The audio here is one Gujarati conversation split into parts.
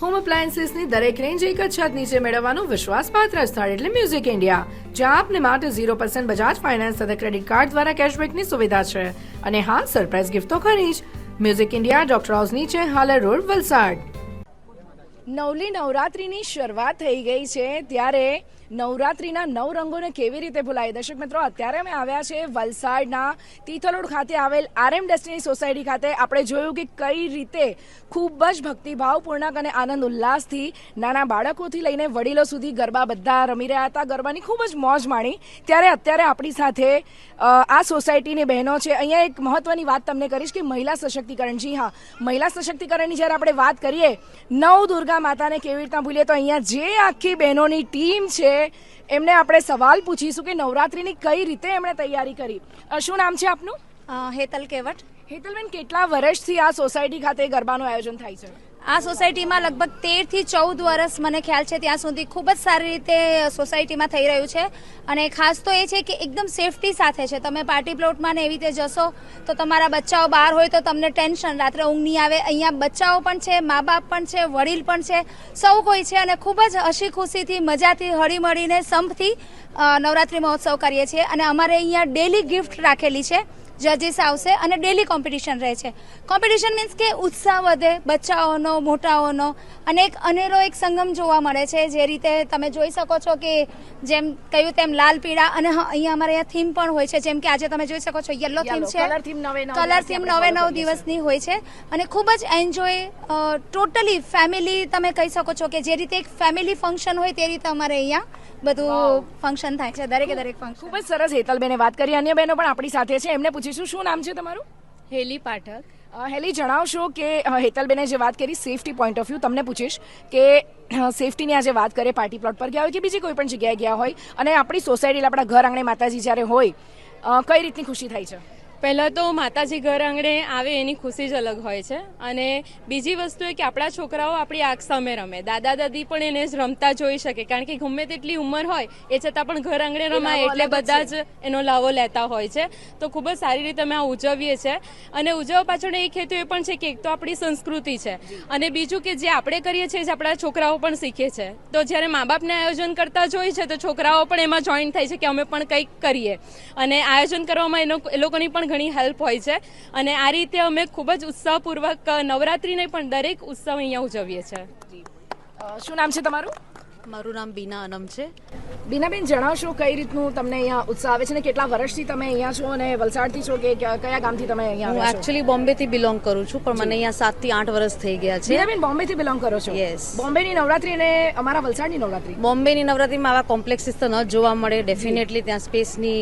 હોમ અપ્લાયન્સીસની દરેક રેન્જ એક જ છત નીચે મેળવવાનું વિશ્વાસપાત્ર સ્થળ એટલે મ્યુઝિક ઇન્ડિયા જ્યાં આપને માટે ઝીરો પર્સન્ટ બજાજ ફાઇનાન્સ તથા ક્રેડિટ કાર્ડ દ્વારા કેશબેકની સુવિધા છે. અને હા સરપ્રાઇઝ ગિફ્ટ તો ખરી જ. મ્યુઝિક ઇન્ડિયા ડોક્ટર હાઉસ નીચે હાલર રોડ વલસાડ. નવલી નવરાત્રિની શરૂઆત થઈ ગઈ છે, ત્યારે નવરાત્રિના નવ રંગોને કેવી રીતે ભૂલાય? દર્શક મિત્રો, અત્યારે અમે આવ્યા છે વલસાડના તીથલોડ ખાતે આવેલ આરએમ ડેસ્ટિની સોસાયટી ખાતે. આપણે જોયું કે કઈ રીતે ખૂબ જ ભક્તિભાવપૂર્ણક અને આનંદ ઉલ્લાસથી નાના બાળકોથી લઈને વડીલો સુધી ગરબા બધા રમી રહ્યા હતા. ગરબાની ખૂબ જ મોજ માણી. ત્યારે અત્યારે આપણી સાથે આ સોસાયટીની બહેનો છે. અહીંયા એક મહત્વની વાત તમને કરીશ કે મહિલા સશક્તિકરણ. જી હા, મહિલા સશક્તિકરણની જ્યારે આપણે વાત કરીએ, નવ દુર્ગા માતાને કેવી રીતના ભૂલીએ, તો અહીંયા જે આખી બહેનોની ટીમ છે એમને આપણે સવાલ પૂછીશું કે નવરાત્રીની કઈ રીતે એમણે તૈયારી કરી. શું નામ છે આપનું? હેતલ કેવટ. હેતલબેન કેટલા વર્ષથી આ સોસાયટી ખાતે ગરબાનું આયોજન થાય છે? આ સોસાયટીમાં લગભગ તેરથી ચૌદ વર્ષ મને ખ્યાલ છે ત્યાં સુધી ખૂબ જ સારી રીતે સોસાયટીમાં થઈ રહ્યું છે. અને ખાસ તો એ છે કે એકદમ સેફટી સાથે છે. તમે પાર્ટી પ્લોટમાં ને એવી રીતે જશો તો તમારા બચ્ચાઓ બહાર હોય તો તમને ટેન્શન. રાત્રે ઊંઘ નહીં આવે. અહીંયા બચ્ચાઓ પણ છે મા બાપ પણ છે, વડીલ પણ છે. સૌ કોઈ છે અને ખૂબ જ હસી ખુશીથી મજાથી, હળીમળીને સંપથી નવરાત્રિ મહોત્સવ કરીએ છીએ. અને અમારે અહીંયા ડેલી ગિફ્ટ રાખેલી છે. જજીસ આવશે અને ડેલી કોમ્પિટિશન રહે છે. કોમ્પિટિશન મીન્સ કે ઉત્સાહ વધે બચ્ચાઓનો મોટાઓનો અને એક અનેરો એક સંગમ જોવા મળે છે જે રીતે તમે જોઈ શકો છો કે જેમ કહ્યું તેમ લાલ પીળા અને અહીંયા અમારે અહીંયા થીમ પણ હોય છે જેમ કે આજે તમે જોઈ શકો છો યલો થીમ છે. કલર થીમ નવે નવ દિવસની હોય છે. અને ખૂબ જ એન્જોય ટોટલી ફેમિલી તમે કહી શકો છો કે જે રીતે એક ફેમિલી ફંક્શન હોય તે રીતે અમારે અહીંયા બધું ફંક્શન થાય છે દરેકે દરેક ફંક્શન ખૂબ જ સરસ હેતલબેને વાત કરી. અન્ય બહેનો પણ આપણી સાથે છે. એમને પૂછીશું શું નામ છે તમારું? હેલી પાઠક. હેલી જણાવશો કે હેતલબેને જે વાત કરી સેફટી પોઈન્ટ ઓફ વ્યૂ તમને પૂછીશ કે સેફટીની આજે વાત કરીએ પાર્ટી પ્લોટ પર ગયા હોય કે બીજી કોઈ પણ જગ્યાએ ગયા હોય? અને આપણી સોસાયટી આપણા ઘર આંગણે માતાજી જ્યારે હોય કઈ રીતની ખુશી થાય છે? પહેલાં તો માતાજી ઘર આંગણે આવે એની ખુશી જ અલગ હોય છે. અને બીજી વસ્તુ એ કે આપણા છોકરાઓ આપણી આંખ સામે રમે. દાદા દાદી પણ એને જ રમતા જોઈ શકે. કારણ કે ગમે તેટલી ઉંમર હોય એ છતાં પણ ઘર આંગણે રમાય એટલે બધા જ એનો લાવો લેતા હોય છે. તો ખૂબ જ સારી રીતે અમે આ ઉજવીએ છીએ અને ઉજવવા પાછળ એક હેતુ એ પણ છે કે એક તો આપણી સંસ્કૃતિ છે. અને બીજું કે જે આપણે કરીએ છીએ જે આપણા છોકરાઓ પણ શીખે છે. તો જ્યારે મા બાપને આયોજન કરતા જોઈ છે તો છોકરાઓ પણ એમાં જોઈન થાય છે કે અમે પણ કંઈક કરીએ. અને આયોજન કરવામાં એનો એ લોકોની પણ ઘણી હેલ્પ હોય છે. અને આ રીતે અમે ખૂબ જ ઉત્સાહપૂર્વક નવરાત્રિને પણ દરેક ઉત્સવ અહીંયા ઉજવીએ છીએ. શું નામ છે તમારું? મારું નામ બીના અનમ છે. બીનાબેન જણાવશો કઈ રીતનું તમને અહીંયા ઉત્સાહ આવે છે ને કેટલા વર્ષથી તમે અહીંયા છો અને વલસાડથી છો કે કયા ગામથી તમે અહીંયા હું એકચ્યુઅલી બોમ્બેથી બિલોંગ કરું છું પણ મને અહીંયા સાતથી આઠ વર્ષ થઈ ગયા છે. બીનાબેન બોમ્બેથી બિલોંગ કરો છો? યસ બોમ્બેની નવરાત્રી અને અમારા વલસાડની નવરાત્રી? બોમ્બેની નવરાત્રીમાં આવા કોમ્પ્લેક્સીસ તો ન જોવા મળે. ડેફિનેટલી ત્યાં સ્પેસની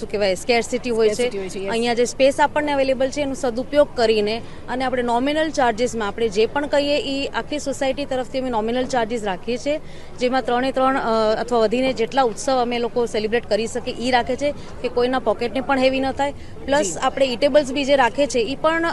શું કહેવાય સ્કેરસિટી હોય છે. હોય છે, અહીંયા જે સ્પેસ આપણને અવેલેબલ છે એનો સદુપયોગ કરીને અને આપણે નોમિનલ ચાર્જિસમાં આપણે જે પણ કહીએ એ આખી સોસાયટી તરફથી અમે નોમિનલ ચાર્જિસ રાખીએ છીએ. જેમાં ત્રણે ત્રણ અથવા વધીને જેટલા ઉત્સવ અમે લોકો સેલિબ્રેટ કરી શકીએ એ રાખે છે કે કોઈના પોકેટને પણ હેવી ન થાય. પ્લસ આપણે ઇટેબલ્સ બી જે રાખે છે એ પણ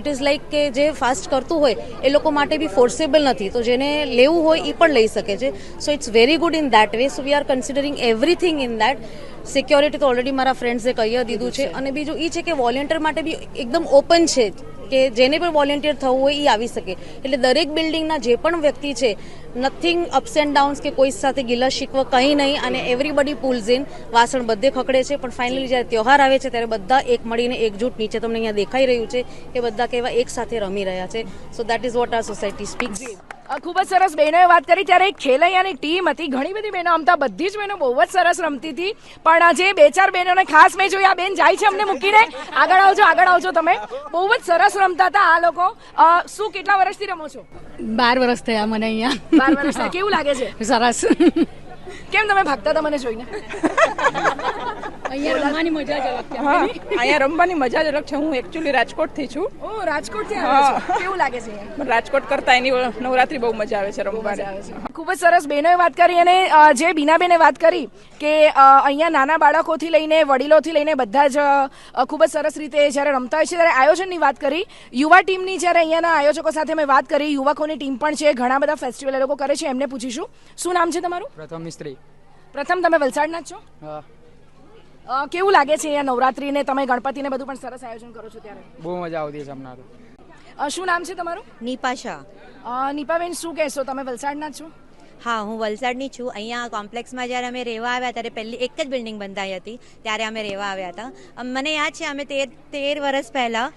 ઇટ ઇઝ લાઈક કે જે ફાસ્ટ કરતું હોય એ લોકો માટે બી ફોર્સેબલ નથી. તો જેને લેવું હોય એ પણ લઈ શકે છે. So it's very good in that way so we are considering everything in that security તો ઓલરેડી મારા ફ્રેન્ડ્સે કહી દીધું છે. અને બીજું એ છે કે વોલેન્ટિયર માટે બી એકદમ ઓપન છે. કે જેને પણ વોલેન્ટિયર થવું હોય એ આવી શકે. એટલે દરેક બિલ્ડિંગના જે પણ વ્યક્તિ છે નથિંગ અપ્સ એન્ડ ડાઉન્સ કે કોઈ સાથે ગિલા શીખવા કંઈ નહીં અને એવરીબડી પુલ્સ ઇન વાસણ બધે ખકડે છે, પણ ફાઇનલી જ્યારે તહેવાર આવે છે ત્યારે બધા એક મળીને એકજૂટ નીચે તમને અહીંયા દેખાઈ રહ્યું છે કે બધા કેવા એક સાથે રમી રહ્યા છે. So that is what our society speaks ખૂબ જ સરસ બહેનોએ વાત કરી. ત્યારે એક ખેલૈયાની ટીમ હતી. ઘણી બધી બહેનો આમતા બધી જ બહેનો બહુ જ સરસ રમતી હતી. પણ આજે બે ચાર બહેનોને ખાસ મેં જોઈ આ બેન જાય છે અમને મૂકીને. આગળ આવજો આગળ આવજો તમે. બહુ જ સરસ રમતા હતા આ લોકો. શું કેટલા વર્ષથી રમો છો? બાર વર્ષ થયા મને અહીંયા. બાર વર્ષ કેવું લાગે છે? સરસ. કેમ તમે ભાગતા હતા મને જોઈને? અહીંયા રમવાની મજા જ અલગ છે. હા અહીંયા રમવાની મજા જ અલગ છે. હું એકચ્યુઅલી રાજકોટથી છું. ઓ રાજકોટથી આવ્યા છો. કેવું લાગે છે? પણ રાજકોટ કરતા એની નવરાત્રી બહુ મજા આવે છે રમવાની. ખૂબ જ સરસ બહેનોએ વાત કરી અને જે બીનાબેને વાત કરી કે અહીંયા નાના બાળકોથી લઈને વડીલોથી લઈને બધા જ ખૂબ જ સરસ રીતે જ્યારે રમતા હોય છે ત્યારે આયોજનની વાત કરી. યુવા ટીમની જ્યારે અહીંયાના આયોજકો સાથે મેં વાત કરી. યુવકોની ટીમ પણ છે. ઘણા બધા ફેસ્ટિવલ એ લોકો કરે છે. એમને પૂછીશું. શું નામ છે તમારું? પ્રથમ મિસ્ત્રી. પ્રથમ તમે વલસાડના જ છો? હા. કેવું લાગે છે અહીંયા નવરાત્રી ને તમે ગણપતિને બધું પણ સરસ આયોજન કરો છો ત્યારે. બહુ મજા આવતી છે હમણાં શું નામ છે તમારું? નિપાશા અ, નીપાબેન શું કહેશો? તમે વલસાડના જ છો? હા હું વલસાડની છું. અહીંયા કોમ્પ્લેક્સમાં જ્યારે અમે રહેવા આવ્યા ત્યારે પહેલી એક જ બિલ્ડિંગ બંધાઈ હતી. ત્યારે અમે રહેવા આવ્યા હતા. મને યાદ છે અમે તેર તેર વર્ષ પહેલાં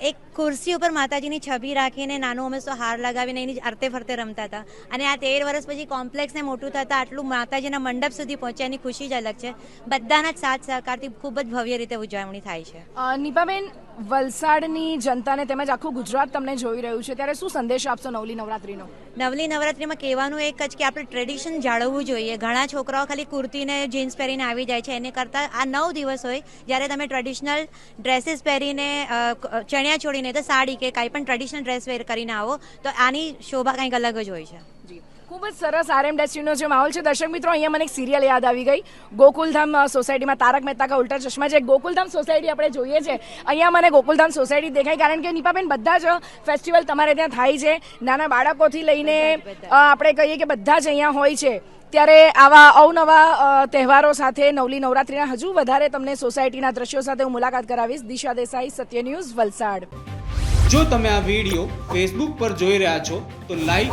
એક ખુરશી ઉપર માતાજીની છબી રાખીને નાનું અમે તો હાર લગાવીને એની અરતે ફરતે રમતા હતા. અને આ તેર વર્ષ પછી કોમ્પ્લેક્સને મોટું થતાં આટલું માતાજીના મંડપ સુધી પહોંચ્યાની ખુશી જ અલગ છે. બધાના જ સાથ સહકારથી ખૂબ જ ભવ્ય રીતે ઉજવણી થાય છે. અ, નીપાબેન વલસાડની જનતાને તેમજ આખું ગુજરાત તમને જોઈ રહ્યું છે. ત્યારે શું સંદેશ આપશો નવલી નવરાત્રીનો? નવલી નવરાત્રીમાં કહેવાનું એક જ કે આપણે ટ્રેડિશન જાળવવું જોઈએ. ઘણા છોકરાઓ ખાલી કુર્તીને જીન્સ પહેરીને આવી જાય છે. એને કરતાં આ નવ દિવસ હોય જ્યારે તમે ટ્રેડિશનલ ડ્રેસીસ પહેરીને ચણિયા છોડીને તો સાડી કે કાંઈ પણ ટ્રેડિશનલ ડ્રેસ વેર કરીને આવો, તો આની શોભા કંઈક અલગ જ હોય છે. ખૂબ જ સરસ આરએમ ડેસ્ટીનો જે માહોલ છે. દર્શક મિત્રો અહીંયા મને એક સિરિયલ યાદ આવી ગઈ. ગોકુલધામ સોસાયટીમાં તારક મહેતા કા ઉલ્ટા ચશ્મા છે. ગોકુલધામ સોસાયટી આપણે જોઈએ છે. અહીંયા મને ગોકુલધામ સોસાયટી દેખાય કારણ કે નીપાબેન બધા જ ફેસ્ટિવલ તમારે ત્યાં થાય છે. નાના બાળકોથી લઈને આપણે કહીએ કે બધા જ અહીંયા હોય છે. ત્યારે આવા અવનવા તહેવારો સાથે નવલી નવરાત્રીના હજુ વધારે તમને સોસાયટીના દ્રશ્યો સાથે હું મુલાકાત કરાવીશ. દિશા દેસાઈ સત્ય ન્યૂઝ વલસાડ. જો તમે આ વીડિયો ફેસબુક પર જોઈ રહ્યા છો તો લાઈક